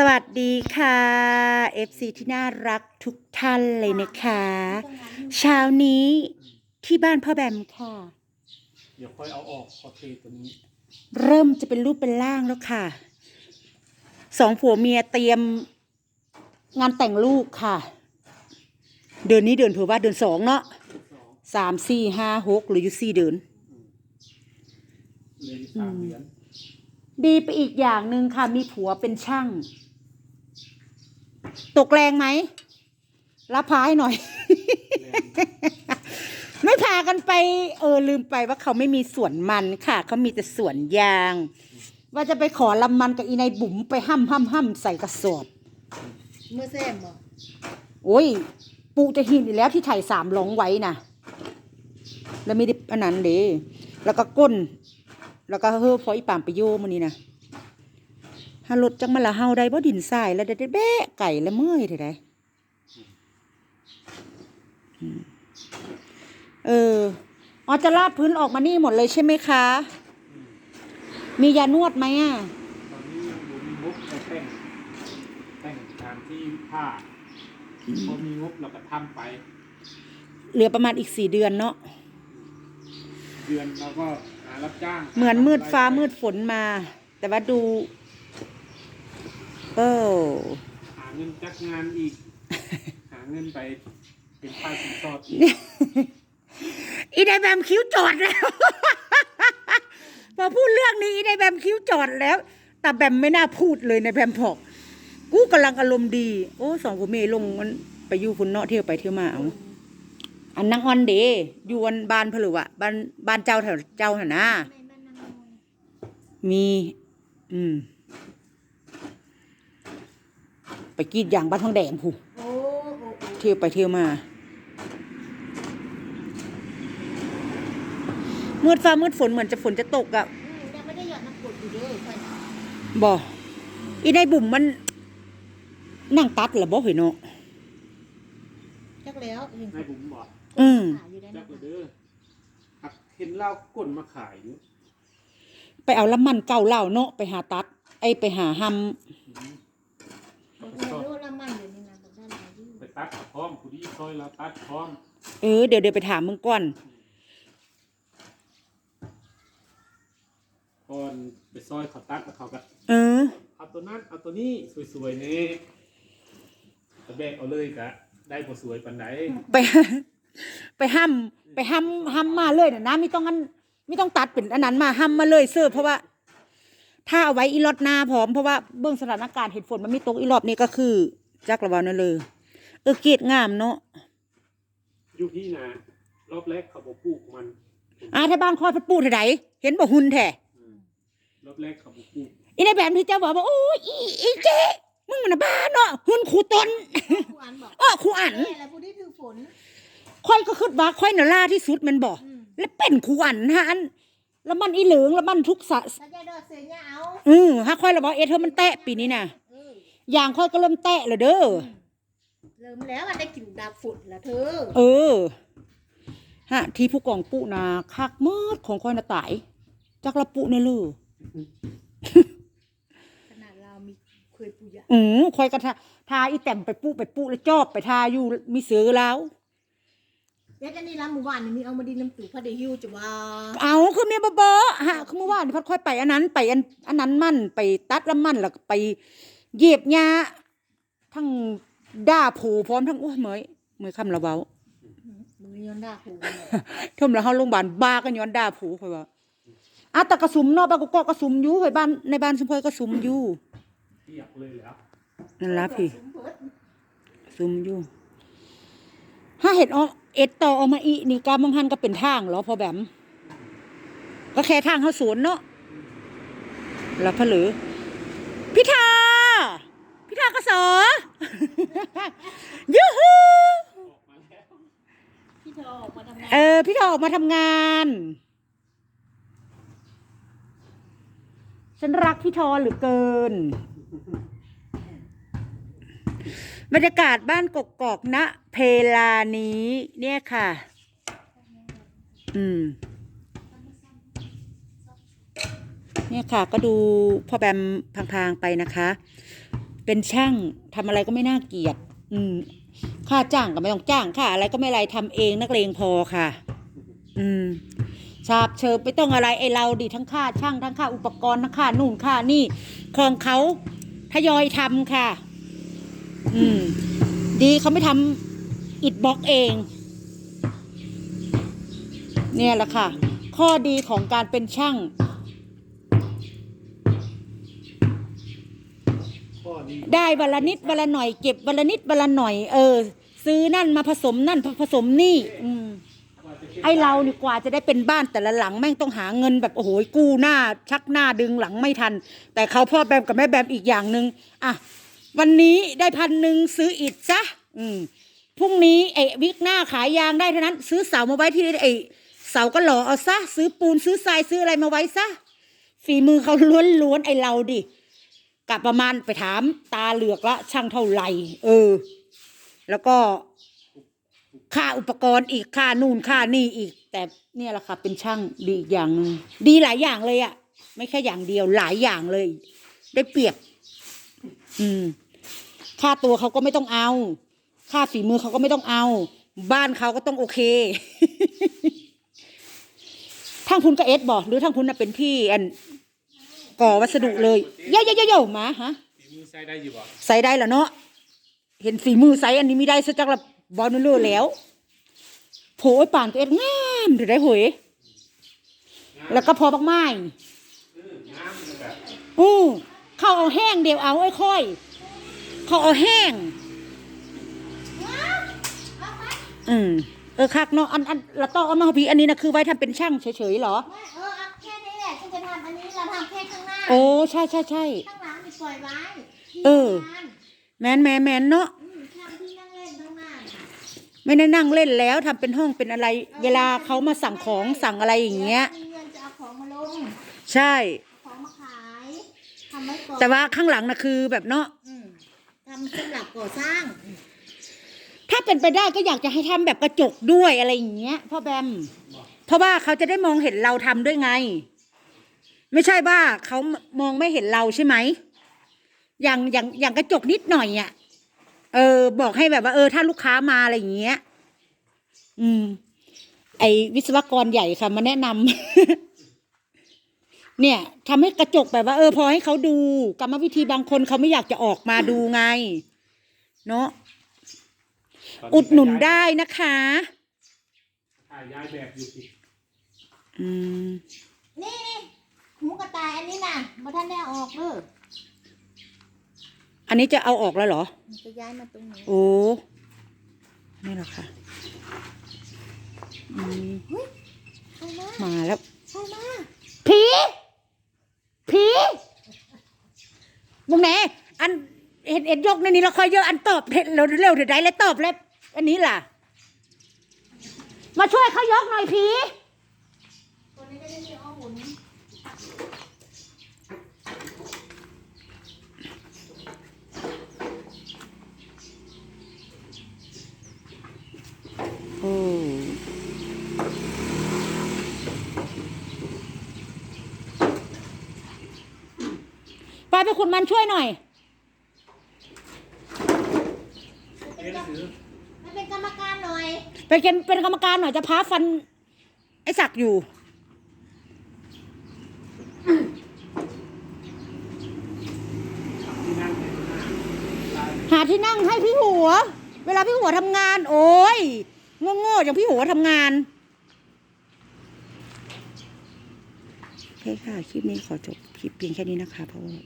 สวัสดีค่ะ FC ที่น่ารักทุกท่านเลยนะคะ เช้านี้ที่บ้านพ่อแบมค่ะ เดี๋ยวค่อยเอาออกพอเทตัวนี้ เริ่มจะเป็นรูปเป็นร่างแล้วค่ะ สองผัวเมียเตรียมงานแต่งลูกค่ะ เดือนนี้เดือนถือว่าเดือนสองเนาะสองสามสี่ห้าหกหรืออยู่สี่เดือนเลยสามเดือนดีไปอีกอย่างหนึ่งค่ะมีผัวเป็นช่าง ตกแรงไหมรับพายหน่อยแรงไม่พากันไป เออลืมไปว่าเขาไม่มีสวนมันค่ะเขามีแต่สวนยาง ว่าจะไปขอลำมันกับอีนายบุ๋มไปห้ำห้ำห้ำใส่กระสอบเมื่อแซมบ่โอ้ย ปูจะหินอีกแล้วที่ไถ่สามหลงไว้น่ะแล้วไม่ได้อันนั้นเด้แล้วก็ก้น แล้วก็เฮ้อพออีปามไปโยมันนี่นะ ฮารถจังมาละเฮาได้บ่ดินทรายแล้วได้ได้แบะไก่แล้วเมื่อยเท่าไดอืมเอออ๋อจะลาดพื้นออกมานี่หมดเลยใช่ไหมคะ มียานวดไหมอะตอนนี้ยังบ่มีงบไปแต่งแต่งตามที่ผ้าพอมีงบเราก็ทำไป เหลือประมาณอีกสี่เดือนเนาะเดือนเราก็หารับจ้าง เหมือนมืดฟ้ามืดฝนมา แต่ว่าดู โอ้หาเงินจักงานอีก หาเงินไปเป็นค่าสินสอดอีกอีไดแบมคิ้วจอดแล้ว พอพูดเรื่องนี้อีไดแบมคิ้วจอดแล้ว แต่แบมไม่น่าพูดเลยในแบมบอกกูกำลังอารมณ์ดี โอ้สองผัวเมย์ลงมันไปอยู่คุณเนาะเที่ยวไปเที่ยวมาเอาอันนางออนเดอยู่วันบ้านเพนหรือวะบ้านบ้านเจ้าแถวเจ้าหนนะแม่แม่นางนอนมี อืม ไปกรีดยางบ้านทองแดงผู้โอ้โอ้โอ้เที่ยวไปเที่ยวมามืดฟ้ามืดฝนเหมือนจะฝนจะตกอะอืมยังไม่ได้หยอดน้ำกรดอยู่เด้อค่อยนะบ่อีในบุ่มมัน นั่งตัดเหรอบ่เห็นเนาะจักแล้วเห็นนายบุ๋มบอกอืมขายอยู่ได้จันะกเลยเด้อหักเห็นเหล้าก้นมาขายอยู่ไปเอาละมันเก่าเหล่าเนาะไปหาตัด ไอ้ไปหาหอื มบอกเงินโลละมันเดี๋ยวนี้นะบอกได้หลายอยู่ไปตัดพร้อมผู้ที่ซอยเราตัดพร้อมำเออเดี๋ยวเดี๋ยวไปถามมึงก่อน ก่อนไปซอยเขาตัดแล้วเขาก็เออ เอาตัวนั้นเอาตัวนี้สวยๆนี่ตะแบกเอาเลยกะได้บ่สวยปานไหนไป ไปห้ำไปห้ำห้ำมาเลยนะนะไม่ต้องอันไม่ต้องตัดเป็นอันนั้นมาห้ำมาเลยเสื้อเพราะว่า ถ้าเอาไว้อีรอดหน้าพร้อมเพราะว่าเบื้องสถานการณ์เหตุฝนมันไม่ตกอีรอบนี้ก็คือจักระวานั่นเลย เออเกตงามเนาะอยู่พี่นะรอบแรกเขาบอกปลูกมันอ่าถ้าบ้านคอยพัดปูเท่าไหเห็นบ่หุนแท้อืมรอบแรกเขาบอกปลูกอีในแบบที่เจ้าบอกว่าโอ้ยอีอีเจ๊มึงมันนะบ้าเนาะหุนครูต้นผู้อันบอกอ้อครูอันแม่แล้วผู้ที่ถือฝนค่อยก็คิดว่าค่อยน่ะล่าที่สุดแมันบอกอืมแล้วเป็นครูอันฮะอัน แล้วมันอีเหลืองแล้วมันทุกสะถ้าจะดอกเสียเนี่ยเอาอือฮะค่อยระบอกเอเธอมันแตะปีนี้น่ะเอออย่างค่อยก็เริ่มแตะแล้วเด้อ เริ่มแล้วมันได้กลิ่นดาบฝุดแล้วเธอเออ ฮะ ที่ผู้กองปุนาคักมืดของค่อยน่ะตาย จักละปุเนี่ยเลยขนาดเรามีเคยปูยะอือค่อยก็ทาทาอีแต้มไปปุไปปุแล้วจอบไปทาอยู่มีเสือแล้ว เดี๋ยวจะนี่ละหมู่บ้านนี่มีเอามาดินน้ำตู่พระเดฮิวจะว่าเอาคือเมียบอฮะคือเมื่อวานนี่พัดค่อยไปอันนั้น ไปอันอันนั้นมั่นไปตัดละมั่นแล้วก็ไปเหยียบหญ้าทั้งด่าผูพร้อมทั้งโอ้ยเหมยเหมยคำละเบามือยอนดาผูทมแล้วเฮาโรงพยาบาลบ้ากันย้อนด่าผูค่อยว่าอะแต่กระสุมเนาะบ้านก็กระสุมอยู่ค่อยบ้านในบ้านสมพอยกระสุมอยู่เปียกเลยแล้วนั่นล่ะพี่ซุมอยู่ ถ้าเห็นออกเอ็ดต่อออกมาอีนี่กามองหันก็เป็นทางเหรอพอแบมก็แค่ทางเขาสวนเนาะแล้วพะหรือพิธาพิธากสอยูฮูออกมาแล้วพี่เธอออกมาทำงานเออพี่ทอออกมาทำงานฉันรักพี่ทอเหลือเกิน บรรยากาศบ้านกกอกณเพลานี้ เนี่ยค่ะ อืม เนี่ยค่ะ ก็ดูพ่อแบมพางๆไปนะคะ เป็นช่างทำอะไรก็ไม่น่าเกลียด อืม ค่าจ้างก็ไม่ต้องจ้างค่าอะไรก็ไม่ไรทำเองนักเลงพอค่ะ อืมชาบเชิบไม่ต้องอะไรไอเราดิทั้งค่าช่างทั้งค่าอุปกรณ์ทั้งค่านู่นค่านี่ของเขาทยอยทำค่ะ อืม ดีเขาไม่ทำอิดบล็อกเอง เนี่ยแหละค่ะ ข้อดีของการเป็นช่าง ได้วันละนิดวันละหน่อยเก็บวันละนิดวันละหน่อย เออ ซื้อนั่นมาผสมนั่นผสมนี่ อืมไอเรานี่กว่าจะได้เป็นบ้านแต่ละหลังแม่งต้องหาเงินแบบโอ้โหกู้หน้า ชักหน้าดึงหลังไม่ทัน แต่เขาพ่อแบมกับแม่แบมอีกอย่างหนึ่งอะ วันนี้ได้พันหนึ่งซื้ออิฐซะอืมพรุ่งนี้ไอ้วิกหน้าขายยางได้เท่านั้น ซื้อเสามาไว้ที่ไอ้เสาก็หล่อเอาซะซื้อปูนซื้อทรายซื้ออะไรมาไว้ซะฝีมือเขาล้วนๆไอเราดิกลับประมาณไปถามตาเหลือกละช่างเท่าไหร่เออ แล้วก็ค่าอุปกรณ์อีกค่านู่นค่านี่อีก แต่เนี่ยแหละค่ะเป็นช่างดีอีกอย่างหนึ่งดีหลายอย่างเลยอะไม่แค่อย่างเดียวหลายอย่างเลย ได้เปรียบ อืม ค่าตัวเขาก็ไม่ต้องเอา ค่าฝีมือเขาก็ไม่ต้องเอา บ้านเขาก็ต้องโอเคทางคุณก็เอสบอกหรือทางคุณน่ะเป็นพี่อันก่อวัสดุเลยเย่เย่เย่เย่มาฮะฝีมือใช้ได้อยู่บ่ใส่ได้แล้วเนาะเห็นฝีมือใส่อันนี้ไม่ได้ซะจักละบอลเลอร์แล้วโผไอ้ป่านก็เอ็ดงามเดี๋ยวได้หวยแล้วก็พอบักไม้งามแบบอู้เข้าเอาแห้งเดี๋ยวเอาไอ้ค่อย เข้าเอาแห้ง อืมเออคักเนาะอันอันละต้องเอามาพี่อันนี้นะคือไว้ทำเป็นช่างเฉยๆเหรอไม่เออเอาแค่นี้แหละฉันจะทำอันนี้เราทำแค่ข้างหน้าโอ้ใช่ใช่ใช่ข้างหลังนี่ปล่อยไว้ที่เออทำงานแมนแมนแมนเนาะอืมทำที่นั่งเล่นข้างหน้าน่ะไม่ได้นั่งเล่นแล้วทำเป็นห้องเป็นอะไร เวลาเขามาสั่งของสั่งอะไรอย่างเงี้ยดี๋วมีเงินจะเอาของมาลงใช่เอาของมาขายทำไว้ก่อนแต่ว่าข้างหลังนะคือแบบเนาะอืม ทำสำหรับก่อสร้าง ถ้าเป็นไปได้ก็อยากจะให้ทำแบบกระจกด้วยอะไรอย่างเงี้ยพ่อแบม เพราะว่าเขาจะได้มองเห็นเราทำด้วยไง ไม่ใช่ว่าเขามองไม่เห็นเราใช่ไหมอย่างอย่างอย่างกระจกนิดหน่อยอะเออ บอกให้แบบว่า เออ ถ้าลูกค้ามาอะไรอย่างเงี้ย อืม ไอวิศวกรใหญ่ค่ะมาแนะนำ เนี่ยทำให้กระจกแบบว่า เออพอให้เขาดูกรรมวิธีบางคนเขาไม่อยากจะออกมาดูไง เนาะอุดหนุนได้นะคะ ถ่ายย้ายแบบอยู่สิอืม นี่นี่หมูกระต่ายอันนี้น่ะมาท่านได้เอาออกเด้ออันนี้จะเอาออกแล้วเหรอ มันจะย้ายมาตรงนี้โอ้ นี่แหละค่ะอืมเข้ามา มาแล้ว เข้ามา ผี ผีมึงไหนอันเห็นเห็น ยกในนี้เราคอยเยอะอันตอบเร็วเร็วเดี๋ยวได้แล้วตอบแล้ว อันนี้ล่ะ มาช่วยเขายกหน่อยผีตัวนี้ก็จะมีเอาหมุนโอ้ไปไปขุดมันช่วยหน่อย เรียนหนังสือ มาเป็นกรรมการหน่อย ไปเป็นเป็นกรรมการหน่อยจะพาฟัน ไอ้ศักดิ์อยู่หาตายหาที่นั่งให้พี่หัว เวลาพี่หัวทำงาน โอ้ยโง่ๆอย่างพี่หัวทำงานโอเคค่ะ คลิปนี้ขอจบคลิปเพียงแค่นี้นะคะเพราะว่า